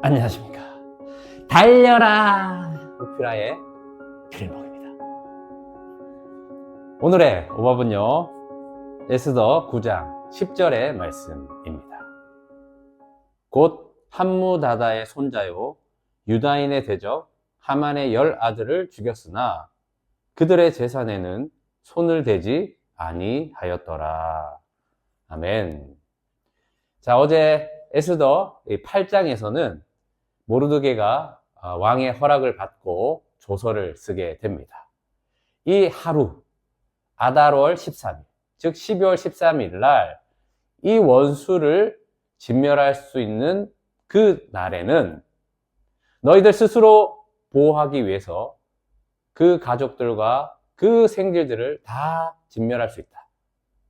안녕하십니까. 달려라! 오피라의 필목입니다. 오늘의 오밥은요, 에스더 9장 10절의 말씀입니다. 곧 함무다다의 손자요, 유다인의 대적 하만의 열 아들을 죽였으나 그들의 재산에는 손을 대지 아니하였더라. 아멘. 자, 어제 에스더 8장에서는 모르드게가 어, 왕의 허락을 받고 조서를 쓰게 됩니다. 이 하루, 아달월 13일, 즉 12월 13일 날 이 원수를 진멸할 수 있는 그 날에는 너희들 스스로 보호하기 위해서 그 가족들과 그 생질들을 다 진멸할 수 있다.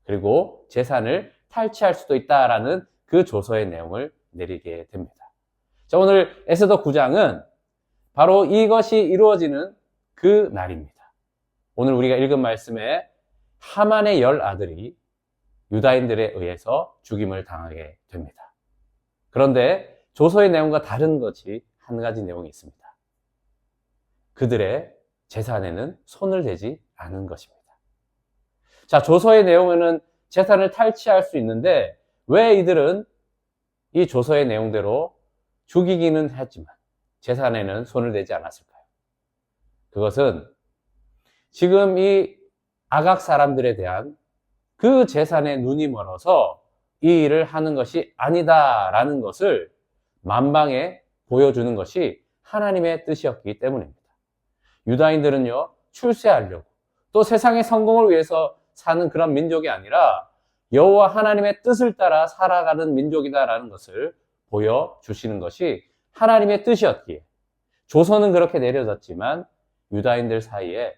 그리고 재산을 탈취할 수도 있다라는 그 조서의 내용을 내리게 됩니다. 자, 오늘 에스더 9장은 바로 이것이 이루어지는 그 날입니다. 오늘 우리가 읽은 말씀에 하만의 열 아들이 유다인들에 의해서 죽임을 당하게 됩니다. 그런데 조서의 내용과 다른 것이 한 가지 내용이 있습니다. 그들의 재산에는 손을 대지 않은 것입니다. 자, 조서의 내용에는 재산을 탈취할 수 있는데 왜 이들은 이 조서의 내용대로 죽이기는 했지만 재산에는 손을 대지 않았을까요? 그것은 지금 이 아각 사람들에 대한 그 재산에 눈이 멀어서 이 일을 하는 것이 아니다라는 것을 만방에 보여주는 것이 하나님의 뜻이었기 때문입니다. 유다인들은요, 출세하려고 또 세상의 성공을 위해서 사는 그런 민족이 아니라 여호와 하나님의 뜻을 따라 살아가는 민족이다라는 것을 보여주시는 것이 하나님의 뜻이었기에 조선은 그렇게 내려졌지만 유다인들 사이에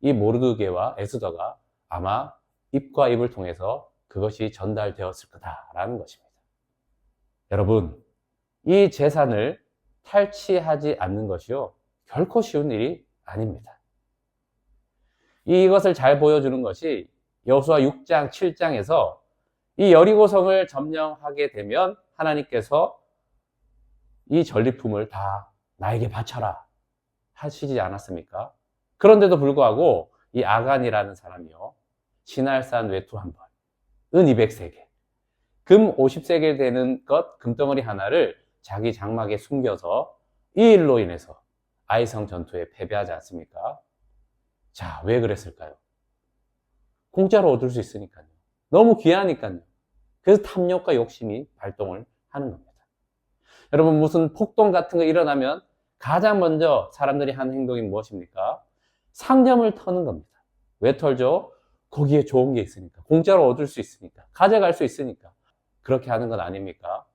이 모르드게와 에스더가 아마 입과 입을 통해서 그것이 전달되었을 거다라는 것입니다. 여러분, 이 재산을 탈취하지 않는 것이요 결코 쉬운 일이 아닙니다. 이것을 잘 보여주는 것이 여호수아 6장, 7장에서 이 여리고성을 점령하게 되면 하나님께서 이 전리품을 다 나에게 바쳐라 하시지 않았습니까? 그런데도 불구하고 이 아간이라는 사람이요. 신할산 외투 한 번, 은 200세계, 금 50세계 되는 것 금덩어리 하나를 자기 장막에 숨겨서 이 일로 인해서 아이성 전투에 패배하지 않습니까? 자, 왜 그랬을까요? 공짜로 얻을 수 있으니까요. 너무 귀하니까요. 그래서 탐욕과 욕심이 발동을 하는 겁니다. 여러분, 무슨 폭동 같은 거 일어나면 가장 먼저 사람들이 하는 행동이 무엇입니까? 상점을 터는 겁니다. 왜 털죠? 거기에 좋은 게 있으니까. 공짜로 얻을 수 있으니까. 가져갈 수 있으니까. 그렇게 하는 건 아닙니까?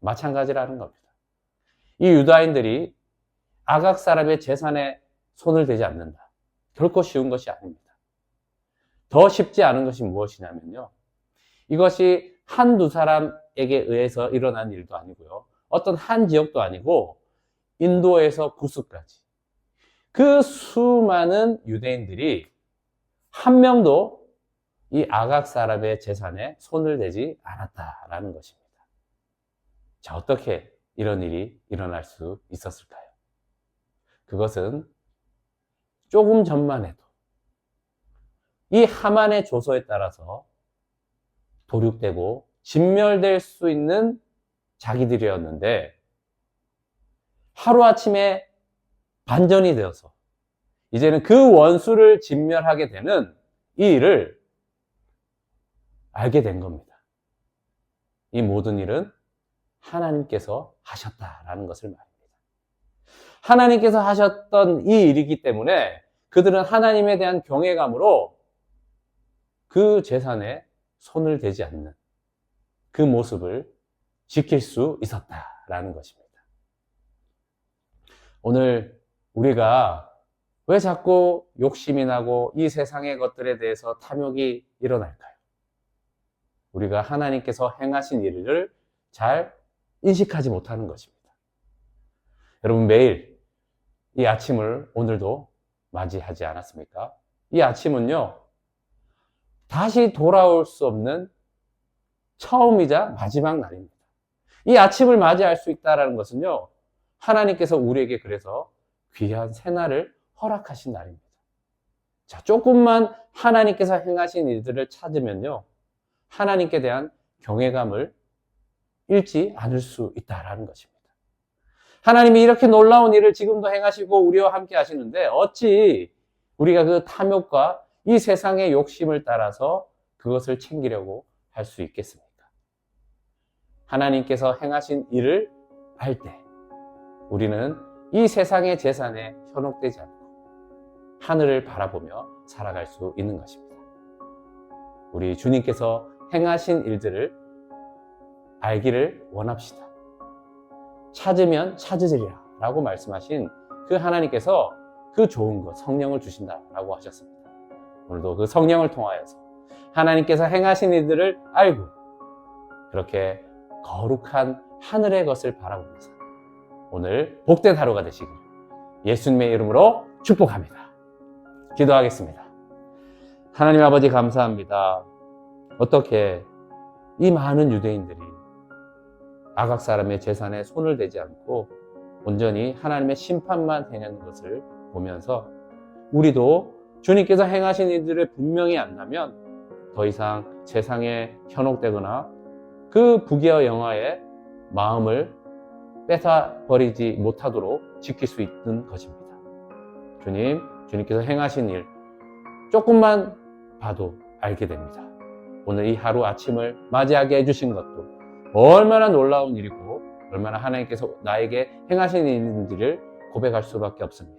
마찬가지라는 겁니다. 이 유다인들이 아각 사람의 재산에 손을 대지 않는다. 결코 쉬운 것이 아닙니다. 더 쉽지 않은 것이 무엇이냐면요. 이것이 한두 사람에게 의해서 일어난 일도 아니고요. 어떤 한 지역도 아니고 인도에서 구스까지 그 수많은 유대인들이 한 명도 이 아각 사람의 재산에 손을 대지 않았다라는 것입니다. 자, 어떻게 이런 일이 일어날 수 있었을까요? 그것은 조금 전만 해도 이 하만의 조서에 따라서 도륙되고 진멸될 수 있는 자기들이었는데 하루아침에 반전이 되어서 이제는 그 원수를 진멸하게 되는 이 일을 알게 된 겁니다. 이 모든 일은 하나님께서 하셨다라는 것을 말합니다. 하나님께서 하셨던 이 일이기 때문에 그들은 하나님에 대한 경외감으로 그 재산에 손을 대지 않는 그 모습을 지킬 수 있었다라는 것입니다. 오늘 우리가 왜 자꾸 욕심이 나고 이 세상의 것들에 대해서 탐욕이 일어날까요? 우리가 하나님께서 행하신 일을 잘 인식하지 못하는 것입니다. 여러분 매일 이 아침을 오늘도 맞이하지 않았습니까? 이 아침은요, 다시 돌아올 수 없는 처음이자 마지막 날입니다. 이 아침을 맞이할 수 있다는 것은요, 하나님께서 우리에게 그래서 귀한 새날을 허락하신 날입니다. 자, 조금만 하나님께서 행하신 일들을 찾으면요. 하나님께 대한 경외감을 잃지 않을 수 있다라는 것입니다. 하나님이 이렇게 놀라운 일을 지금도 행하시고 우리와 함께 하시는데 어찌 우리가 그 탐욕과 이 세상의 욕심을 따라서 그것을 챙기려고 할 수 있겠습니까? 하나님께서 행하신 일을 알때 우리는 이 세상의 재산에 현혹되지 않고 하늘을 바라보며 살아갈 수 있는 것입니다. 우리 주님께서 행하신 일들을 알기를 원합시다. 찾으면 찾으리라 라고 말씀하신 그 하나님께서 그 좋은 것, 성령을 주신다 라고 하셨습니다. 오늘도 그 성령을 통하여서 하나님께서 행하신 일들을 알고 그렇게 거룩한 하늘의 것을 바라보면서 오늘 복된 하루가 되시길 예수님의 이름으로 축복합니다. 기도하겠습니다. 하나님 아버지 감사합니다. 어떻게 이 많은 유대인들이 아각 사람의 재산에 손을 대지 않고 온전히 하나님의 심판만 행하는 것을 보면서 우리도 주님께서 행하신 일들을 분명히 안다면 더 이상 세상에 현혹되거나 그 부귀와 영화에 마음을 뺏어 버리지 못하도록 지킬 수 있는 것입니다. 주님, 주님께서 행하신 일 조금만 봐도 알게 됩니다. 오늘 이 하루 아침을 맞이하게 해주신 것도 얼마나 놀라운 일이고 얼마나 하나님께서 나에게 행하신 일인지를 고백할 수밖에 없습니다.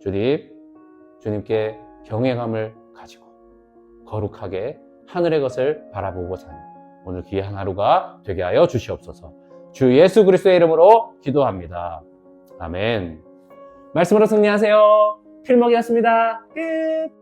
주님, 주님께 경외감을 가지고 거룩하게 하늘의 것을 바라보고 사는 오늘 귀한 하루가 되게 하여 주시옵소서. 주 예수 그리스도의 이름으로 기도합니다. 아멘. 말씀으로 승리하세요. 필목이었습니다. 끝.